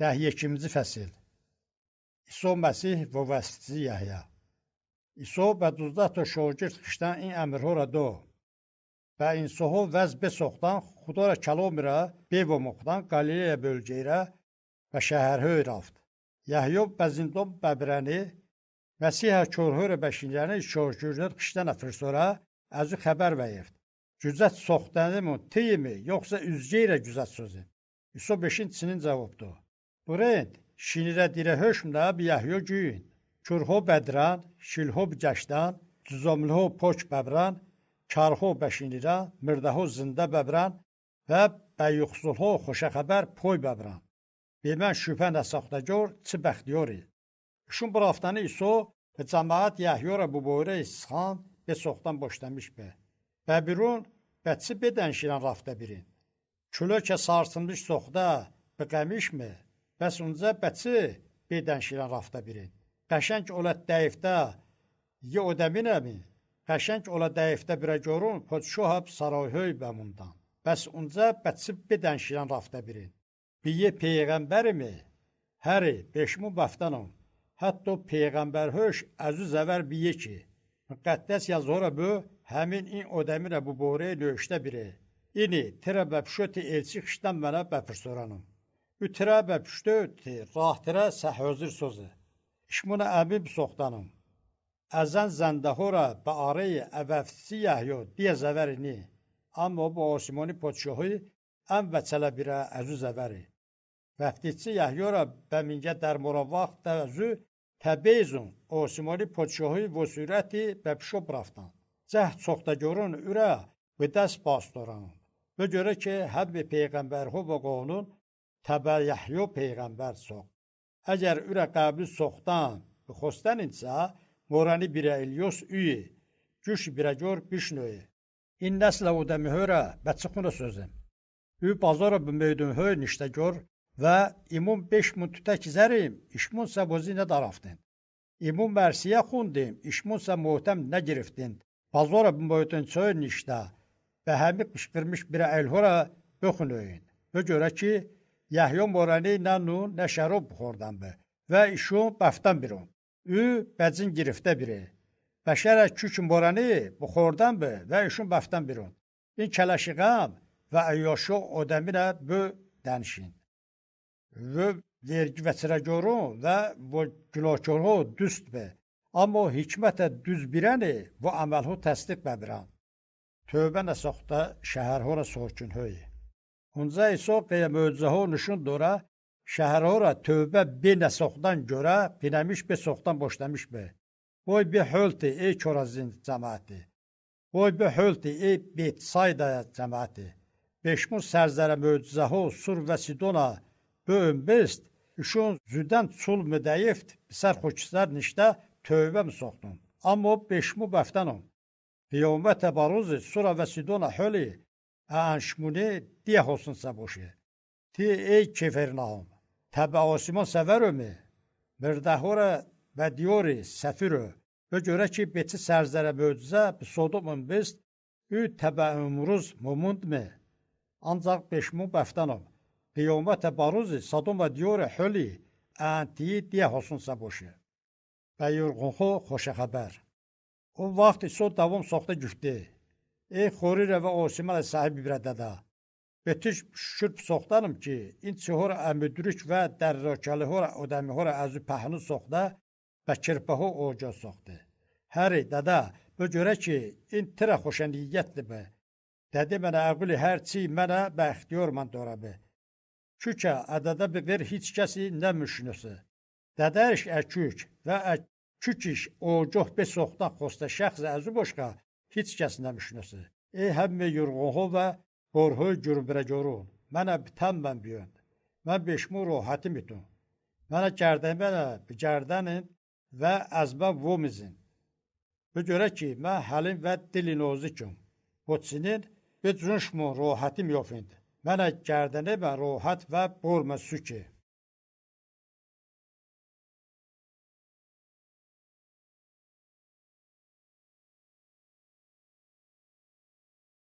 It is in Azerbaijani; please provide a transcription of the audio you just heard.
Dəh yekinci fəsil İso Məsih və vəsfici Yahya İso və duzda to şogird xişdən in əmrhora do və insoho vəz besoxdan xudara kalomira bevomoqdan Qalileya bölgəyirə və şəhərhöy raft. Yahya bəzindom bəbrəni Məsihə körhörə bəşinlərini şogirdir xişdən əfir sonra əzü xəbər vəyird. Güzət soxdənimi, teyimi, yoxsa üzgeyrə güzət sözü. İso beşincisinin cavabdı. Burend, şinirə dirə höşmdə bir Yahya güyün. Kürho bədran, şilho gəşdən, cüzomlho poç bəbran, karho bəşinirə, mırdaho zində bəbran və bəyuxsulho xoşa xəbər poy bəbran. Bemən şübhə nəsaxtagör, çi bəxtiyori. Şun bu haftanı İso ve cemaat Yahyora bu boyra isxan ve soxdan boşlamış be. Bəbirun bətsi bedən şiran rafta birin. Külökə sarsılmış soxda bəqəmiş mi? Bəs unca bətsi bedən şiran rafta birin. Qəşəng ola dəyifdə ye ödəminə mi? Qəşəng ola dəyifdə birə görün podşohab sarayhöy bəmundan. Bəs unca bətsi bedən şiran rafta birin. Biye peyğəmbər mi? Həri, beşmu bəftanım. Hətta peyğəmbər höş əzü zəvər biye ki. Müqəddəs yazora bu həmin in ödəmirə bu borə nöşdə biri. İni tirə bəpşöti elçi xişdən mənə bəpir soranım. Ütrebə püştövti, rahtirə səhözür sözü. İşmuna əbib soxtanım. Əzən zəndəhora bəarəyi əvəfsi yəhyo diyə zəvərini. Amma bu osimoni poçuhi əm və çələbirə əzü zəvəri. Vəftiçi yəhyora bəmingə dərmora vaxt dəvəzü təbeyzun osimoni poçuhi və sürəti bəpşo braftan. Cəhd soxta görün ürə və dəs bastoran. Və görə ki, həbbi peyğəmbər hu və qovunun təbə Yahyo peyğəmbər sox. Əgər ürə qəbli soxdan və xostan insə, morani birə İlyos üyü, güş birə gör bişnöyi. İn nəslə o da mühörə bəçıqına sözüm. Ü bazara bu meydun höy nişdə gör və imun 5 mun tütək zərim, işmun sə bozi nə daraftın. İmun mərsiyə xundim, işmun sə muhtəm nə giriftin. Bazora bu boyutun çöy nişdə və həmi qışqırmış bir əlhora böxün öyün. Və görə ki, Yahya morani nə nun, nə şərob buxordan bə və işun bəftan birun. Ü bəcin giriftə biri. Bəşərə kük morani buxordan bə və işun bəftan birun. İn kələşiqam və əyyoşu odəminə bö dənşin. və vergi vəsirəgörün və bu günahkarı düst be. Amma hikmətə düz birəni bu əməlhu təsdiq bəbirən. Tövbə nəsaxda şəhərhora soğukun höy. Hunca iso qeyə möcüzəhu nüşün dora şəhərhora tövbə bir nəsaxdan görə binəmiş bir soxdan boşlamış be. Boy bir hölti ey Korazin cəmaəti. Boy bir hölti ey Bet Sayda cəmaəti. Beşmun sərzərə möcüzəhu Sur və Sidona böğün best, işon züdən çul müdəyift, sər xoçislər nişdə tövbə mi soxdun. Amma o beşmu bəftanım. Qiyamətə baruzi sura və sidona höli, ənşmuni diyə olsunsa boşu. Ti ey kefernahım, təbə Osman səvərömü, mirdəhora və diyori səfirö, və görə ki, beti sərzərə möcüzə, sodumun bist, ü təbə ömruz mumundmi, ancaq beşmu bəftanım. قیامت باروز صدوم و دیور حلی انتی دیه حسن سبوشه. و یورغنخو خوش خبر. O vaxt so davam soxda güftü. Ey xorira və Osman sahibi birədədə. Betüş şürp soxdanım ki, in çihor əmüdürük və dərrakalı hora odəmi hora əzü pəhnu soxda və kirpəhu oca soxdu. Həri dədə, bu görə ki, in tirə xoşəniyyətli bə. Dədi mənə əqli hər çi mənə bə ixtiyar mən dorabı. Kükə ədədə bir heç kəsi nəmişnəsi. Dədəriş əkük və əkikiş o coh be soxdan xosta şəxs əzü boşqa heç kəs nəmişnəsi. Ey həmmə yurğuhu və borhu gürbirə görün. Mənə bitən mən biyön. Mən beşmu rohatim itun. Mənə gərdən mənə gərdənin və əzbə vomizin. Bu görə ki, mən həlim və dilin ozikim. Botsinin bir cünşmu rohatim yofind. Mənə gərdəni və rohat və bormə süki.